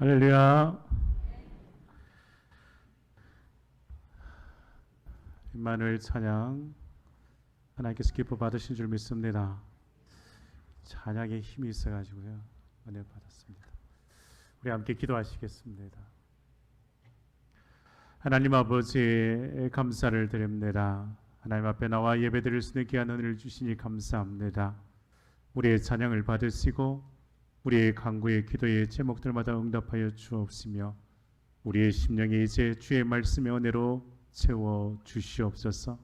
할렐루야. 임마누엘 찬양 하나님께서 기뻐 받으신 줄 믿습니다. 찬양에 힘이 있어 가지고요 은혜 받았습니다. 우리 함께 기도하시겠습니다. 하나님 아버지 감사를 드립니다. 하나님 앞에 나와 예배드릴 수 있는 귀한 은혜를 주시니 감사합니다. 우리의 찬양을 받으시고 우리의 간구의 기도의 제목들마다 응답하여 주옵시며 우리의 심령이 이제 주의 말씀의 은혜로 채워 주시옵소서.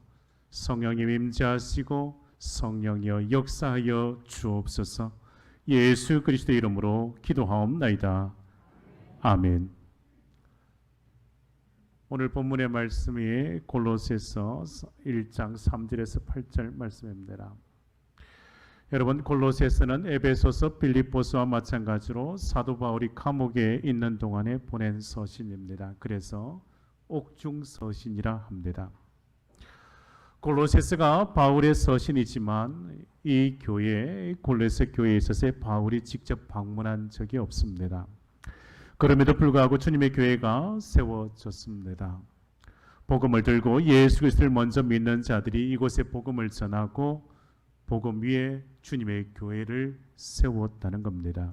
성령님 임재하시고 성령이여 역사하여 주옵소서. 예수 그리스도의 이름으로 기도하옵나이다. 아멘. 오늘 본문의 말씀이 골로새서 1장 3절에서 8절 말씀입니다. 여러분 골로새서는 에베소서 빌립보서와 마찬가지로 사도 바울이 감옥에 있는 동안에 보낸 서신입니다. 그래서 옥중 서신이라 합니다. 골로새서가 바울의 서신이지만 이 교회 골로새 교회에 있어서 바울이 직접 방문한 적이 없습니다. 그럼에도 불구하고 주님의 교회가 세워졌습니다. 복음을 들고 예수 그리스도를 먼저 믿는 자들이 이곳에 복음을 전하고 복음 위에 주님의 교회를 세웠다는 겁니다.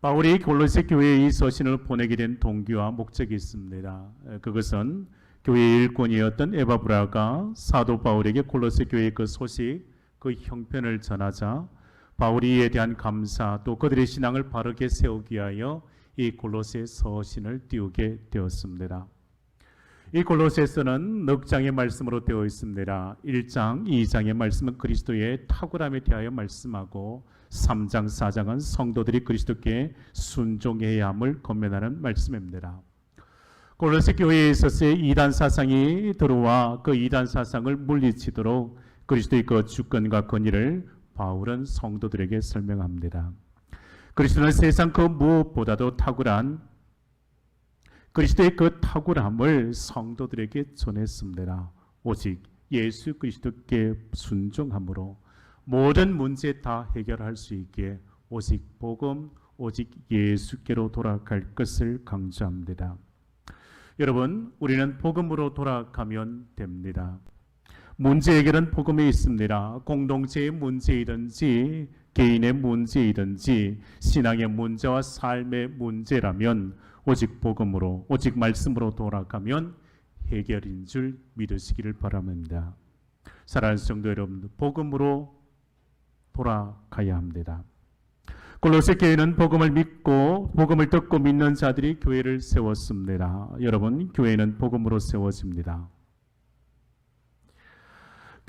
바울이 골로새 교회에 이 서신을 보내게 된 동기와 목적이 있습니다. 그것은 교회의 일꾼이었던 에바브라가 사도 바울에게 골로새 교회의 그 소식, 그 형편을 전하자 바울이 이에 대한 감사 또 그들의 신앙을 바르게 세우기 위하여 이 골로새 서신을 띄우게 되었습니다. 이 골로새서는 넉 장의 말씀으로 되어 있습니다. 1장, 2장의 말씀은 그리스도의 탁월함에 대하여 말씀하고 3장, 4장은 성도들이 그리스도께 순종해야 함을 권면하는 말씀입니다. 골로새 교회에 있어서의 이단 사상이 들어와 그 이단 사상을 물리치도록 그리스도의 그 주권과 권위를 바울은 성도들에게 설명합니다. 그리스도는 세상 그 무엇보다도 탁월한 그리스도의 그 탁월함을 성도들에게 전했습니다. 오직 예수 그리스도께 순종함으로 모든 문제 다 해결할 수 있게 오직 복음, 오직 예수께로 돌아갈 것을 강조합니다. 여러분, 우리는 복음으로 돌아가면 됩니다. 문제 해결은 복음에 있습니다. 공동체의 문제이든지 개인의 문제이든지 신앙의 문제와 삶의 문제라면 오직 복음으로 오직 말씀으로 돌아가면 해결인 줄 믿으시기를 바랍니다. 사랑하는 성도 여러분, 복음으로 돌아가야 합니다. 골로새 교회는 복음을 믿고 복음을 듣고 믿는 자들이 교회를 세웠습니다. 여러분, 교회는 복음으로 세워집니다.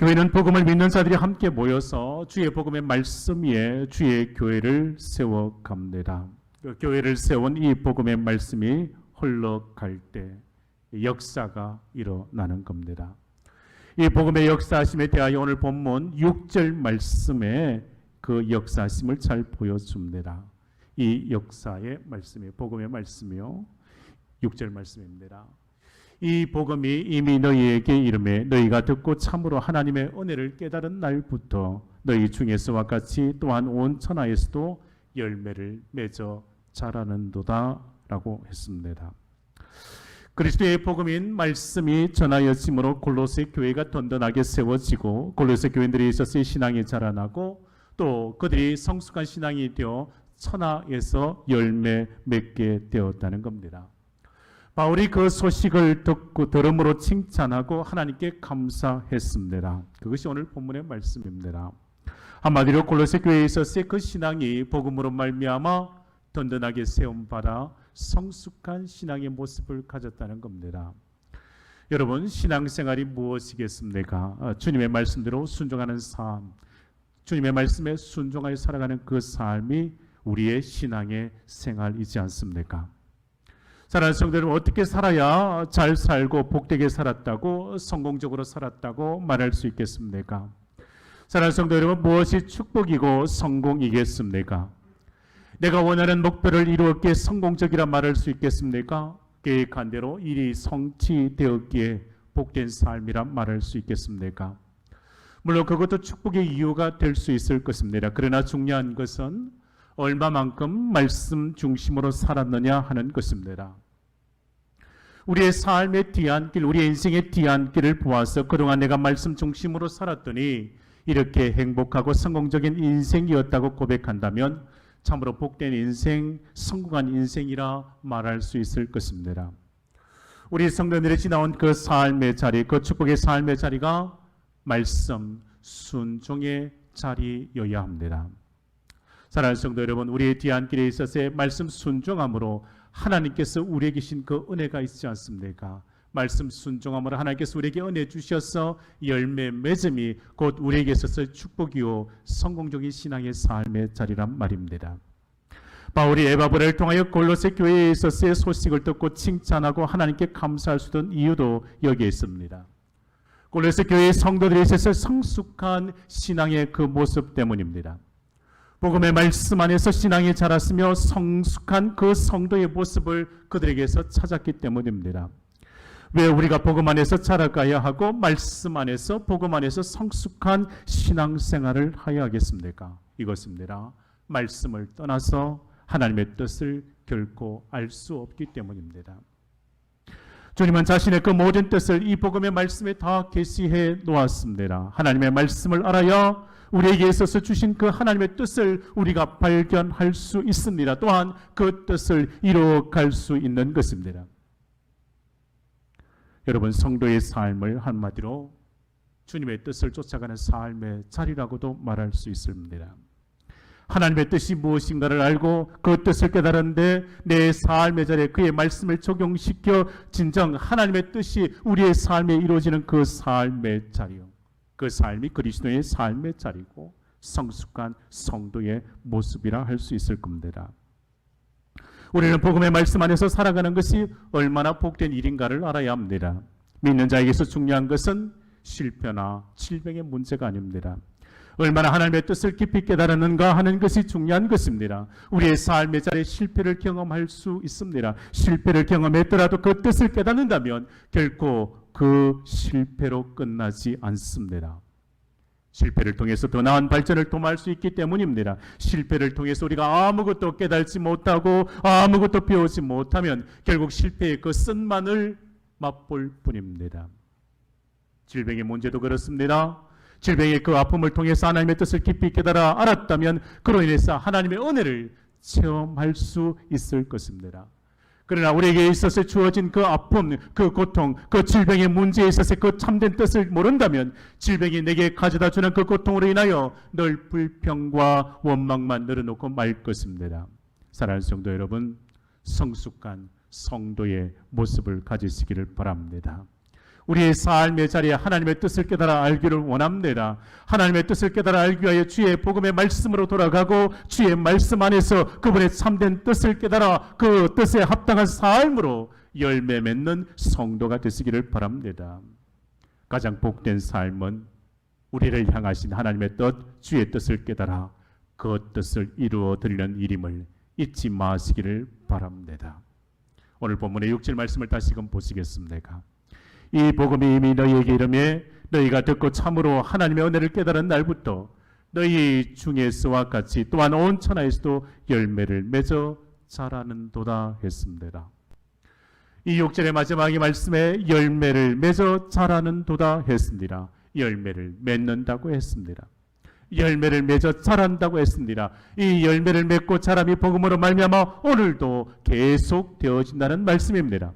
교회는 복음을 믿는 자들이 함께 모여서 주의 복음의 말씀 위에 주의 교회를 세워갑니다. 그 교회를 세운 이 복음의 말씀이 흘러갈 때 역사가 일어나는 겁니다. 이 복음의 역사심에 대하여 오늘 본문 6절 말씀에 그 역사심을 잘 보여줍니다. 이 역사의 말씀이 복음의 말씀이요. 6절 말씀입니다. 이 복음이 이미 너희에게 이름에 너희가 듣고 참으로 하나님의 은혜를 깨달은 날부터 너희 중에서와 같이 또한 온 천하에서도 열매를 맺어 자라는도다라고 했습니다. 그리스도의 복음인 말씀이 전하여짐으로 골로새 교회가 든든하게 세워지고 골로새 교인들이 있어서 신앙이 자라나고 또 그들이 성숙한 신앙이 되어 천하에서 열매 맺게 되었다는 겁니다. 바울이 그 소식을 듣고 들음으로 칭찬하고 하나님께 감사했습니다. 그것이 오늘 본문의 말씀입니다. 한마디로 골로새 교회에 있었을 그 신앙이 복음으로 말미암아 든든하게 세움 받아 성숙한 신앙의 모습을 가졌다는 겁니다. 여러분 신앙생활이 무엇이겠습니까? 아, 주님의 말씀대로 순종하는 삶, 주님의 말씀에 순종하여 살아가는 그 삶이 우리의 신앙의 생활이지 않습니까? 사랑하는 성도들 어떻게 살아야 잘 살고 복되게 살았다고 성공적으로 살았다고 말할 수 있겠습니까? 사랑하는 성도 여러분 무엇이 축복이고 성공이겠습니까? 내가 원하는 목표를 이루었기에 성공적이라 말할 수 있겠습니까? 계획한 대로 일이 성취되었기에 복된 삶이라 말할 수 있겠습니까? 물론 그것도 축복의 이유가 될 수 있을 것입니다. 그러나 중요한 것은 얼마만큼 말씀 중심으로 살았느냐 하는 것입니다. 우리의 삶의 뒤안길, 우리의 인생의 뒤안길을 보아서 그동안 내가 말씀 중심으로 살았더니 이렇게 행복하고 성공적인 인생이었다고 고백한다면 참으로 복된 인생, 성공한 인생이라 말할 수 있을 것입니다. 우리 성도들이 지나온 그 삶의 자리, 그 축복의 삶의 자리가 말씀 순종의 자리여야 합니다. 사랑하는 성도 여러분, 우리의 뒤안길에 있어서의 말씀 순종함으로 하나님께서 우리에게 주신 그 은혜가 있지 않습니까? 말씀 순종함으로 하나님께서 우리에게 은혜 주셔서 열매 맺음이 곧 우리에게 있어서 축복이요 성공적인 신앙의 삶의 자리란 말입니다. 바울이 에바브를 통하여 골로새 교회에 있어서의 소식을 듣고 칭찬하고 하나님께 감사할 수 있는 이유도 여기에 있습니다. 골로새 교회의 성도들에 있어서 성숙한 신앙의 그 모습 때문입니다. 복음의 말씀 안에서 신앙이 자랐으며 성숙한 그 성도의 모습을 그들에게서 찾았기 때문입니다. 왜 우리가 복음 안에서 자라가야 하고 말씀 안에서 복음 안에서 성숙한 신앙생활을 하여야 하겠습니까? 이것입니다. 말씀을 떠나서 하나님의 뜻을 결코 알 수 없기 때문입니다. 주님은 자신의 그 모든 뜻을 이 복음의 말씀에 다 계시해 놓았습니다. 하나님의 말씀을 알아야 우리에게 있어서 주신 그 하나님의 뜻을 우리가 발견할 수 있습니다. 또한 그 뜻을 이루어갈 수 있는 것입니다. 여러분 성도의 삶을 한마디로 주님의 뜻을 쫓아가는 삶의 자리라고도 말할 수 있습니다. 하나님의 뜻이 무엇인가를 알고 그 뜻을 깨달은데 내 삶의 자리에 그의 말씀을 적용시켜 진정 하나님의 뜻이 우리의 삶에 이루어지는 그 삶의 자리요. 그 삶이 그리스도의 삶의 자리고 성숙한 성도의 모습이라 할 수 있을 겁니다. 우리는 복음의 말씀 안에서 살아가는 것이 얼마나 복된 일인가를 알아야 합니다. 믿는 자에게서 중요한 것은 실패나 질병의 문제가 아닙니다. 얼마나 하나님의 뜻을 깊이 깨달았는가 하는 것이 중요한 것입니다. 우리의 삶의 자리에 실패를 경험할 수 있습니다. 실패를 경험했더라도 그 뜻을 깨닫는다면 결코 그 실패로 끝나지 않습니다. 실패를 통해서 더 나은 발전을 도모할 수 있기 때문입니다. 실패를 통해서 우리가 아무것도 깨달지 못하고 아무것도 배우지 못하면 결국 실패의 그 쓴만을 맛볼 뿐입니다. 질병의 문제도 그렇습니다. 질병의 그 아픔을 통해서 하나님의 뜻을 깊이 깨달아 알았다면 그로 인해서 하나님의 은혜를 체험할 수 있을 것입니다. 그러나 우리에게 있어서 주어진 그 아픔, 그 고통, 그 질병의 문제에 있어서 그 참된 뜻을 모른다면 질병이 내게 가져다 주는 그 고통으로 인하여 늘 불평과 원망만 늘어놓고 말 것입니다. 사랑하는 성도 여러분, 성숙한 성도의 모습을 가지시기를 바랍니다. 우리의 삶의 자리에 하나님의 뜻을 깨달아 알기를 원합니다. 하나님의 뜻을 깨달아 알기 위하여 주의 복음의 말씀으로 돌아가고 주의 말씀 안에서 그분의 참된 뜻을 깨달아 그 뜻에 합당한 삶으로 열매 맺는 성도가 되시기를 바랍니다. 가장 복된 삶은 우리를 향하신 하나님의 뜻, 주의 뜻을 깨달아 그 뜻을 이루어 드리는 일임을 잊지 마시기를 바랍니다. 오늘 본문의 6절 말씀을 다시금 보시겠습니까? 이 복음이 이미 너희에게 이름에 너희가 듣고 참으로 하나님의 은혜를 깨달은 날부터 너희 중에서와 같이 또한 온 천하에서도 열매를 맺어 자라는도다 했습니다. 이 6절의 마지막의 말씀에 열매를 맺어 자라는도다 했습니다. 열매를 맺는다고 했습니다. 열매를 맺어 자란다고 했습니다. 이 열매를 맺고 자람이 복음으로 말미암아 오늘도 계속 되어진다는 말씀입니다.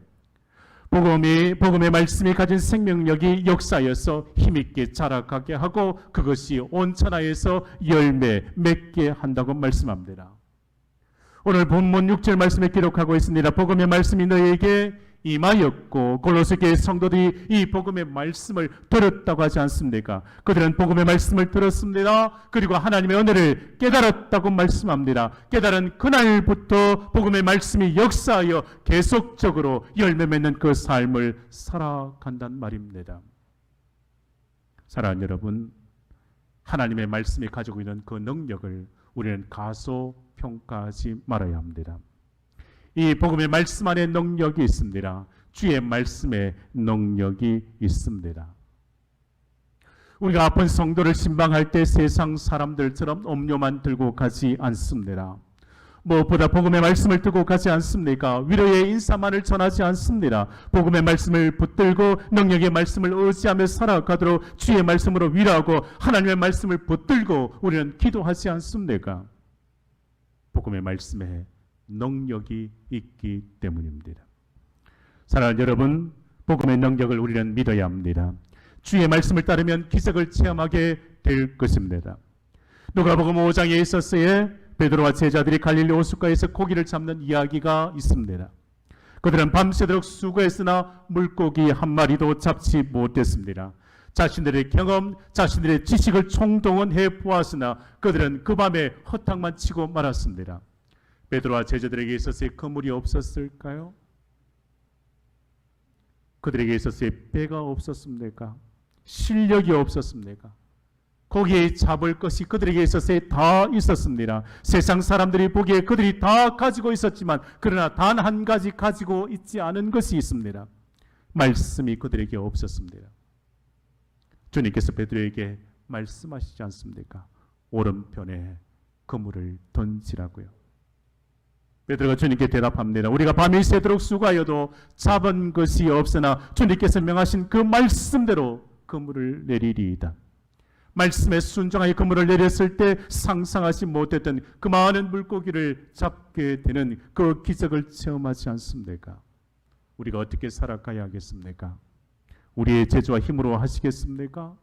복음이 복음의 말씀이 가진 생명력이 역사여서 힘있게 자라가게 하고 그것이 온 천하에서 열매 맺게 한다고 말씀합니다. 오늘 본문 6절 말씀에 기록하고 있습니다. 복음의 말씀이 너희에게 임하였고 골로새 교회 성도들이 이 복음의 말씀을 들었다고 하지 않습니까? 그들은 복음의 말씀을 들었습니다. 그리고 하나님의 은혜를 깨달았다고 말씀합니다. 깨달은 그날부터 복음의 말씀이 역사하여 계속적으로 열매 맺는 그 삶을 살아간단 말입니다. 사랑하는 여러분, 하나님의 말씀이 가지고 있는 그 능력을 우리는 가소평가하지 말아야 합니다. 이 복음의 말씀 안에 능력이 있습니다. 주의 말씀에 능력이 있습니다. 우리가 아픈 성도를 신방할 때 세상 사람들처럼 음료만 들고 가지 않습니다. 무엇보다 복음의 말씀을 뜨고 가지 않습니까? 위로의 인사만을 전하지 않습니다. 복음의 말씀을 붙들고 능력의 말씀을 의지하며 살아가도록 주의 말씀으로 위로하고 하나님의 말씀을 붙들고 우리는 기도하지 않습니까? 복음의 말씀에 능력이 있기 때문입니다. 사랑하는 여러분, 복음의 능력을 우리는 믿어야 합니다. 주의 말씀을 따르면 기적을 체험하게 될 것입니다. 누가복음 5장에 있었어요. 베드로와 제자들이 갈릴리 호숫가에서 고기를 잡는 이야기가 있습니다. 그들은 밤새도록 수고했으나 물고기 한 마리도 잡지 못했습니다. 자신들의 경험, 자신들의 지식을 총동원해 보았으나 그들은 그 밤에 허탕만 치고 말았습니다. 베드로와 제자들에게 있어서 그물이 없었을까요? 그들에게 있어서 배가 없었습니까? 실력이 없었습니까? 거기에 잡을 것이 그들에게 있어서 다 있었습니다. 세상 사람들이 보기에 그들이 다 가지고 있었지만 그러나 단 한 가지 가지고 있지 않은 것이 있습니다. 말씀이 그들에게 없었습니다. 주님께서 베드로에게 말씀하시지 않습니까? 오른편에 그물을 던지라고요. 베드로가 주님께 대답합니다. 우리가 밤이 새도록 수고하여도 잡은 것이 없으나 주님께서 명하신 그 말씀대로 그물을 내리리이다. 말씀에 순종하여 그물을 내렸을 때 상상하지 못했던 그 많은 물고기를 잡게 되는 그 기적을 체험하지 않습니까? 우리가 어떻게 살아가야 하겠습니까? 우리의 제주와 힘으로 하시겠습니까?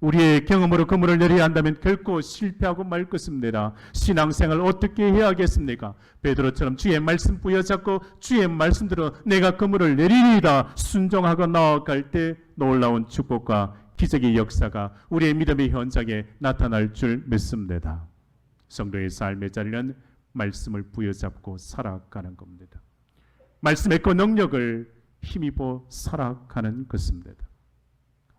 우리의 경험으로 그물을 내려야 한다면 결코 실패하고 말 것입니다. 신앙생활 어떻게 해야 하겠습니까? 베드로처럼 주의 말씀 부여잡고 주의 말씀대로 내가 그물을 내리리이다 순종하고 나아갈 때 놀라운 축복과 기적의 역사가 우리의 믿음의 현장에 나타날 줄 믿습니다. 성도의 삶의 자리는 말씀을 부여잡고 살아가는 겁니다. 말씀의 그 능력을 힘입어 살아가는 것입니다.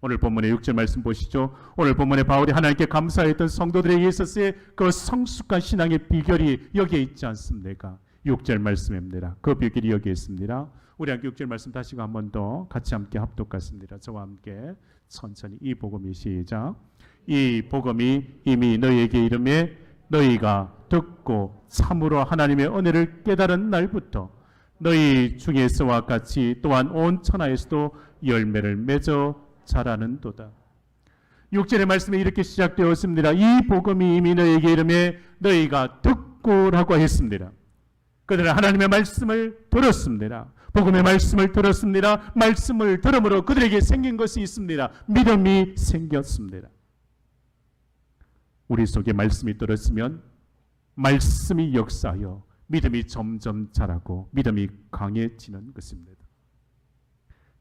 오늘 본문의 6절 말씀 보시죠. 오늘 본문에 바울이 하나님께 감사했던 성도들에게 있어서의 그 성숙한 신앙의 비결이 여기에 있지 않습니까? 6절 말씀입니다. 그 비결이 여기에 있습니다. 우리 함께 6절 말씀 다시 한번 더 같이 함께 합독하십니다. 저와 함께 천천히 이 복음이 시작. 이 복음이 이미 너희에게 이름에 너희가 듣고 참으로 하나님의 은혜를 깨달은 날부터 너희 중에서와 같이 또한 온 천하에서도 열매를 맺어 자라는도다. 6절의 말씀이 이렇게 시작되었습니다. 이 복음이 이미 너희에게 이름에 너희가 듣고라고 했습니다. 그들은 하나님의 말씀을 들었습니다. 복음의 말씀을 들었습니다. 말씀을 들음으로 그들에게 생긴 것이 있습니다. 믿음이 생겼습니다. 우리 속에 말씀이 들었으면 말씀이 역사하여 믿음이 점점 자라고 믿음이 강해지는 것입니다.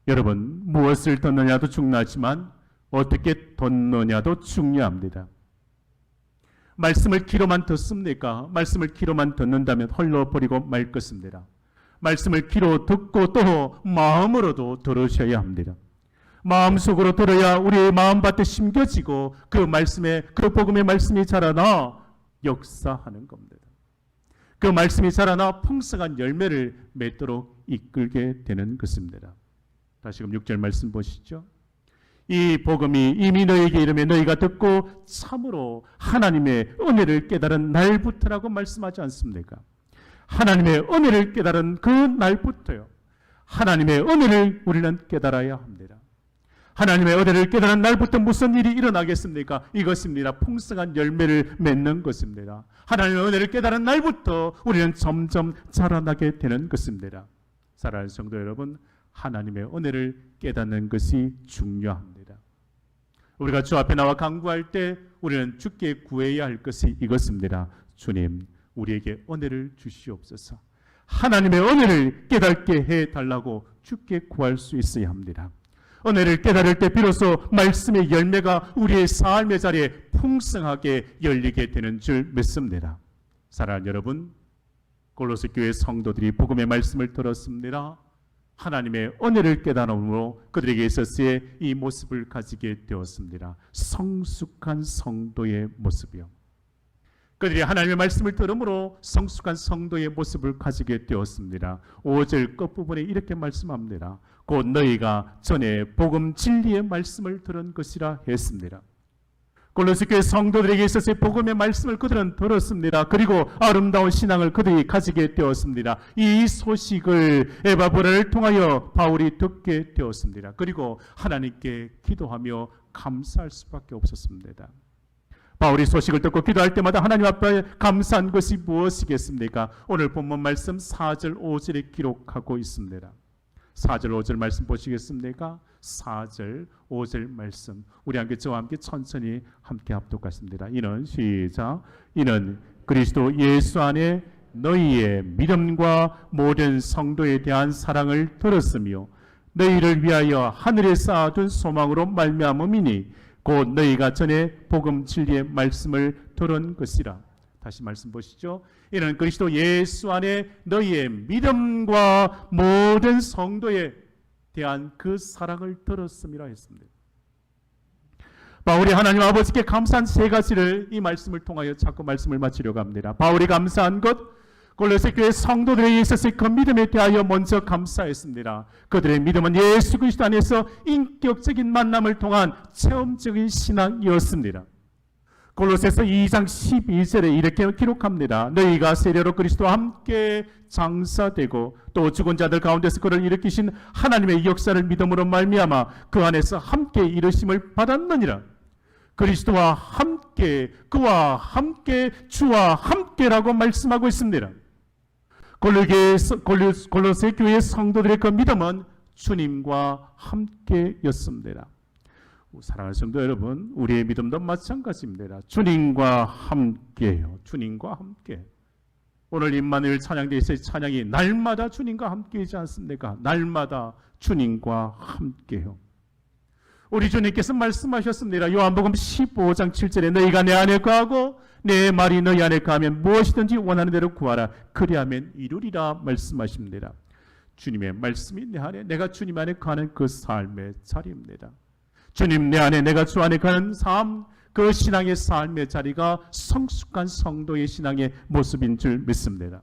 여러분 무엇을 덧느냐도 중요하지만 어떻게 덧느냐도 중요합니다. 말씀을 귀로만 듣습니까? 말씀을 귀로만 듣는다면 헐러버리고 말 것입니다. 말씀을 귀로 듣고 또 마음으로도 들으셔야 합니다. 마음속으로 들어야 우리의 마음밭에 심겨지고 그 말씀에 그 복음의 말씀이 자라나 역사하는 겁니다. 그 말씀이 자라나 풍성한 열매를 맺도록 이끌게 되는 것입니다. 다시금 6절 말씀 보시죠. 이 복음이 이미 너에게 이름에 너희가 듣고 참으로 하나님의 은혜를 깨달은 날부터라고 말씀하지 않습니까? 하나님의 은혜를 깨달은 그 날부터요. 하나님의 은혜를 우리는 깨달아야 합니다. 하나님의 은혜를 깨달은 날부터 무슨 일이 일어나겠습니까? 이것입니다. 풍성한 열매를 맺는 것입니다. 하나님의 은혜를 깨달은 날부터 우리는 점점 자라나게 되는 것입니다. 사랑하는 성도 여러분, 하나님의 은혜를 깨닫는 것이 중요합니다. 우리가 주 앞에 나와 강구할 때 우리는 주께 구해야 할 것이 이것입니다. 주님, 우리에게 은혜를 주시옵소서. 하나님의 은혜를 깨닫게 해 달라고 주께 구할 수 있어야 합니다. 은혜를 깨달을 때 비로소 말씀의 열매가 우리의 삶의 자리에 풍성하게 열리게 되는 줄 믿습니다. 사랑하는 여러분, 골로새 교회 성도들이 복음의 말씀을 들었습니다. 하나님의 은혜를 깨달음으로 그들에게 있어서의 이 모습을 가지게 되었습니다. 성숙한 성도의 모습이요. 그들이 하나님의 말씀을 들음으로 성숙한 성도의 모습을 가지게 되었습니다. 5절 끝부분에 이렇게 말씀합니다. 곧 너희가 전에 복음 진리의 말씀을 들은 것이라 했습니다. 골로새 교회 성도들에게 있어서의 복음의 말씀을 그들은 들었습니다. 그리고 아름다운 신앙을 그들이 가지게 되었습니다. 이 소식을 에바브라를 통하여 바울이 듣게 되었습니다. 그리고 하나님께 기도하며 감사할 수밖에 없었습니다. 바울이 소식을 듣고 기도할 때마다 하나님 앞에 감사한 것이 무엇이겠습니까? 오늘 본문 말씀 4절 5절에 기록하고 있습니다. 4절 5절 말씀 보시겠습니까? 4절 5절 말씀 우리 함께 저와 함께 천천히 함께 합독하십니다. 이는 시작 이는 그리스도 예수 안에 너희의 믿음과 모든 성도에 대한 사랑을 들었으며 너희를 위하여 하늘에 쌓아둔 소망으로 말미암음이니 곧 너희가 전에 복음 진리의 말씀을 들은 것이라. 다시 말씀 보시죠. 이는 그리스도 예수 안에 너희의 믿음과 모든 성도에 대한 그 사랑을 들었음이라 했습니다. 바울이 하나님 아버지께 감사한 세 가지를 이 말씀을 통하여 자꾸 말씀을 마치려고 합니다. 바울이 감사한 것, 골로새 교회 성도들에게 있어서의 그 믿음에 대하여 먼저 감사했습니다. 그들의 믿음은 예수 그리스도 안에서 인격적인 만남을 통한 체험적인 신앙이었습니다. 골로새서 2장 12절에 이렇게 기록합니다. 너희가 세례로 그리스도와 함께 장사되고 또 죽은 자들 가운데서 그를 일으키신 하나님의 역사를 믿음으로 말미암아 그 안에서 함께 이르심을 받았느니라. 그리스도와 함께 그와 함께 주와 함께라고 말씀하고 있습니다. 골로새, 교회 성도들의 그 믿음은 주님과 함께였습니다. 사랑하는 성도 여러분, 우리의 믿음도 마찬가지입니다. 주님과 함께요. 주님과 함께. 오늘 임마누엘 찬양대에 있 찬양이 날마다 주님과 함께이지 않습니까? 날마다 주님과 함께요. 우리 주님께서 말씀하셨습니다. 요한복음 15장 7절에 너희가 내 안에 거하고 내 말이 너희 안에 거하면 무엇이든지 원하는 대로 구하라. 그리하면 이루리라 말씀하십니다. 주님의 말씀이 내 안에 내가 주님 안에 거하는 그 삶의 자리입니다. 주님 내 안에 내가 주 안에 가는 삶, 그 신앙의 삶의 자리가 성숙한 성도의 신앙의 모습인 줄 믿습니다.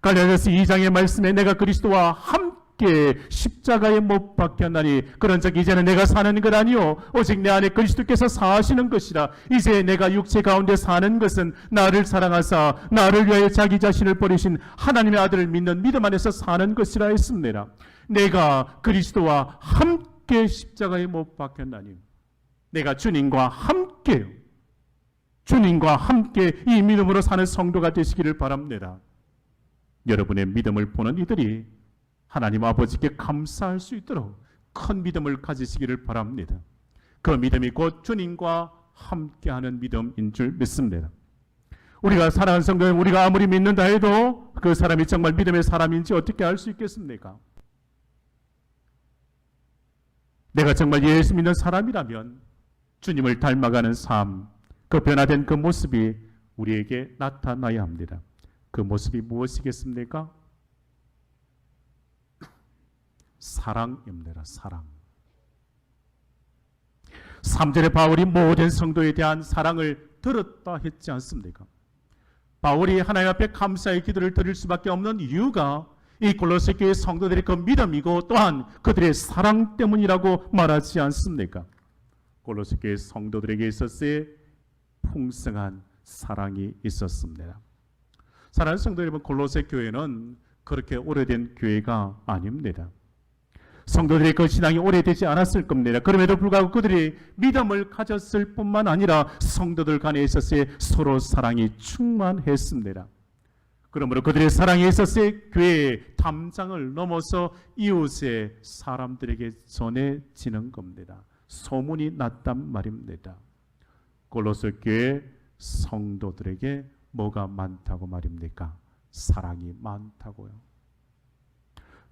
갈라디아서 2장의 말씀에 내가 그리스도와 함께 십자가에 못 박혔나니 그런즉 이제는 내가 사는 것 아니요 오직 내 안에 그리스도께서 사시는 것이라 이제 내가 육체 가운데 사는 것은 나를 사랑하사 나를 위하여 자기 자신을 버리신 하나님의 아들을 믿는 믿음 안에서 사는 것이라 했습니다. 내가 그리스도와 함께 함께 십자가에 못 박혔나니 내가 주님과 함께요. 주님과 함께 이 믿음으로 사는 성도가 되시기를 바랍니다. 여러분의 믿음을 보는 이들이 하나님 아버지께 감사할 수 있도록 큰 믿음을 가지시기를 바랍니다. 그 믿음이 곧 주님과 함께하는 믿음인 줄 믿습니다. 우리가 사랑하는 성도 우리가 아무리 믿는다 해도 그 사람이 정말 믿음의 사람인지 어떻게 알 수 있겠습니까? 내가 정말 예수 믿는 사람이라면 주님을 닮아가는 삶, 그 변화된 그 모습이 우리에게 나타나야 합니다. 그 모습이 무엇이겠습니까? 사랑입니다. 사랑. 3절에 바울이 모든 성도에 대한 사랑을 들었다 했지 않습니까? 바울이 하나님 앞에 감사의 기도를 드릴 수밖에 없는 이유가 이 골로새 교회 성도들의 그 믿음이고 또한 그들의 사랑 때문이라고 말하지 않습니까? 골로새 교회 성도들에게 있었을 풍성한 사랑이 있었습니다. 사랑하는 성도 여러분, 골로새 교회는 그렇게 오래된 교회가 아닙니다. 성도들의 그 신앙이 오래되지 않았을 겁니다. 그럼에도 불구하고 그들이 믿음을 가졌을 뿐만 아니라 성도들 간에 있었을 서로 사랑이 충만했습니다. 그러므로 그들의 사랑에 있었을 교회의 담장을 넘어서 이웃의 사람들에게 전해지는 겁니다. 소문이 났단 말입니다. 골로새 교회 성도들에게 뭐가 많다고 말입니까? 사랑이 많다고요.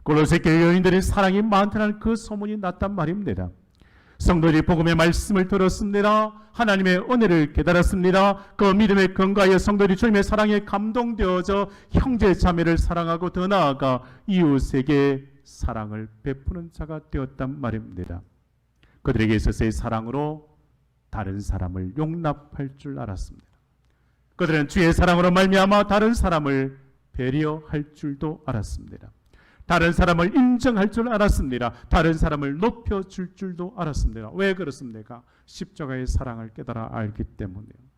골로새 교회 여인들의 사랑이 많다는 그 소문이 났단 말입니다. 성도들이 복음의 말씀을 들었습니다. 하나님의 은혜를 깨달았습니다. 그 믿음의 근거하여 성도들이 주님의 사랑에 감동되어져 형제 자매를 사랑하고 더 나아가 이웃에게 사랑을 베푸는 자가 되었단 말입니다. 그들에게 있어서의 사랑으로 다른 사람을 용납할 줄 알았습니다. 그들은 주의 사랑으로 말미암아 다른 사람을 배려할 줄도 알았습니다. 다른 사람을 인정할 줄 알았습니다. 다른 사람을 높여줄 줄도 알았습니다. 왜 그렇습니까? 십자가의 사랑을 깨달아 알기 때문이에요.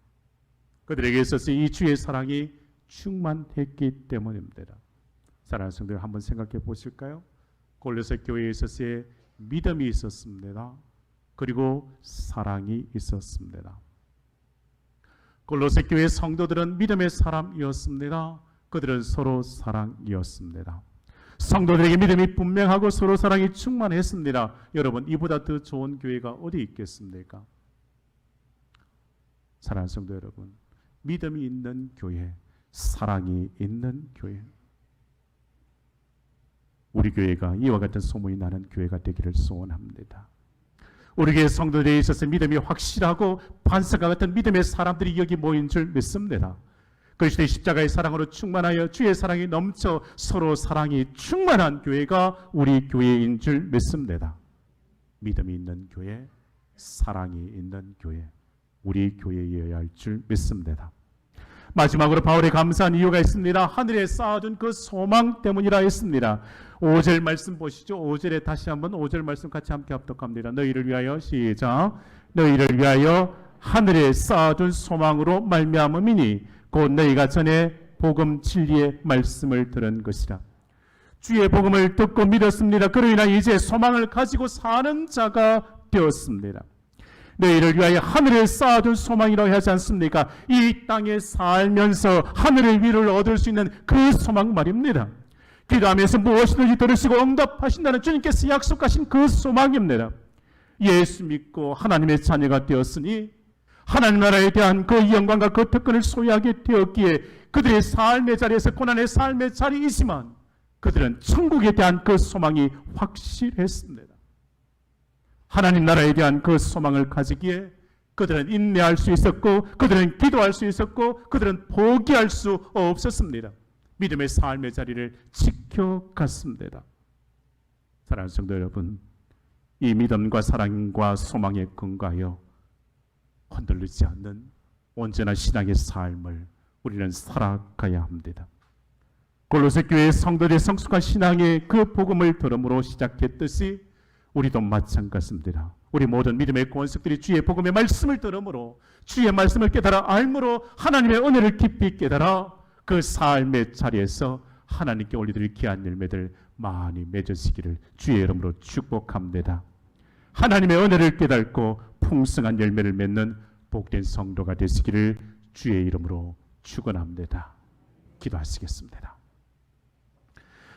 그들에게 있어서 이 주의 사랑이 충만했기 때문입니다. 사랑하는 성도들 한번 생각해 보실까요? 골로새 교회에 있어서의 믿음이 있었습니다. 그리고 사랑이 있었습니다. 골로새 교회 성도들은 믿음의 사람이었습니다. 그들은 서로 사랑이었습니다. 성도들에게 믿음이 분명하고 서로 사랑이 충만했습니다. 여러분 이보다 더 좋은 교회가 어디 있겠습니까? 사랑하는 성도 여러분, 믿음이 있는 교회, 사랑이 있는 교회. 우리 교회가 이와 같은 소문이 나는 교회가 되기를 소원합니다. 우리 교회 성도들에 있어서 믿음이 확실하고 반석과 같은 믿음의 사람들이 여기 모인 줄 믿습니다. 그리스도의 십자가의 사랑으로 충만하여 주의 사랑이 넘쳐 서로 사랑이 충만한 교회가 우리 교회인 줄 믿습니다. 믿음이 있는 교회, 사랑이 있는 교회, 우리 교회여야 할 줄 믿습니다. 마지막으로 바울의 감사한 이유가 있습니다. 하늘에 쌓아둔 그 소망 때문이라 했습니다. 5절 말씀 보시죠. 5절에 다시 한번 5절 말씀 같이 함께 합독합니다. 너희를 위하여 시작. 너희를 위하여 하늘에 쌓아둔 소망으로 말미암음이니 곧 너희가 전에 복음 진리의 말씀을 들은 것이라. 주의 복음을 듣고 믿었습니다. 그로 인하 이제 소망을 가지고 사는 자가 되었습니다. 너희를 위하여 하늘에 쌓아둔 소망이라고 하지 않습니까? 이 땅에 살면서 하늘의 위를 얻을 수 있는 그 소망 말입니다. 기도하면서 무엇이든지 들으시고 응답하신다는 주님께서 약속하신 그 소망입니다. 예수 믿고 하나님의 자녀가 되었으니 하나님 나라에 대한 그 영광과 그 특권을 소유하게 되었기에 그들의 삶의 자리에서 고난의 삶의 자리이지만 그들은 천국에 대한 그 소망이 확실했습니다. 하나님 나라에 대한 그 소망을 가지기에 그들은 인내할 수 있었고 그들은 기도할 수 있었고 그들은 포기할 수 없었습니다. 믿음의 삶의 자리를 지켜갔습니다. 사랑하는 성도 여러분, 이 믿음과 사랑과 소망에 근거하여 흔들리지 않는 온전한 신앙의 삶을 우리는 살아가야 합니다. 골로새 교회 성도들의 성숙한 신앙의 그 복음을 들음으로 시작했듯이 우리도 마찬가지입니다. 우리 모든 믿음의 권석들이 주의 복음의 말씀을 들음으로 주의 말씀을 깨달아 알므로 하나님의 은혜를 깊이 깨달아 그 삶의 자리에서 하나님께 올리드릴 귀한 열매들 많이 맺으시기를 주의 이름으로 축복합니다. 하나님의 은혜를 깨닫고 풍성한 열매를 맺는 복된 성도가 되시기를 주의 이름으로 축원합니다. 기도하시겠습니다.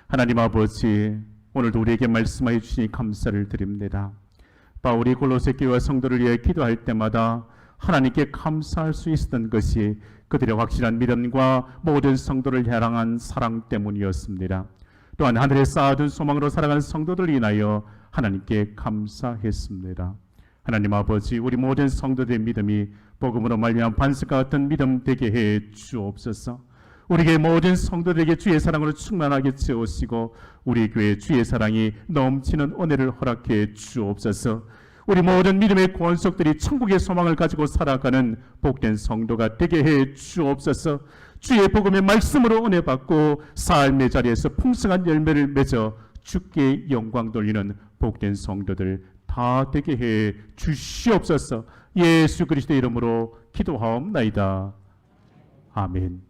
하나님 아버지 오늘도 우리에게 말씀하여 주시니 감사를 드립니다. 바울이 골로새 교회 성도를 위해 기도할 때마다 하나님께 감사할 수 있었던 것이 그들의 확실한 믿음과 모든 성도를 향한 사랑 때문이었습니다. 또한 하늘에 쌓아둔 소망으로 살아가는 성도들 인하여 하나님께 감사했습니다. 하나님 아버지 우리 모든 성도들의 믿음이 복음으로 말미암은 반석과 같은 믿음 되게 해 주옵소서. 우리에게 모든 성도들에게 주의 사랑으로 충만하게 채우시고 우리 교회 주의 사랑이 넘치는 은혜를 허락해 주옵소서. 우리 모든 믿음의 권속들이 천국의 소망을 가지고 살아가는 복된 성도가 되게 해 주옵소서. 주의 복음의 말씀으로 은혜 받고 삶의 자리에서 풍성한 열매를 맺어 주께 영광 돌리는 복된 성도들 다 되게 해 주시옵소서. 예수 그리스도 이름으로 기도하옵나이다. 아멘.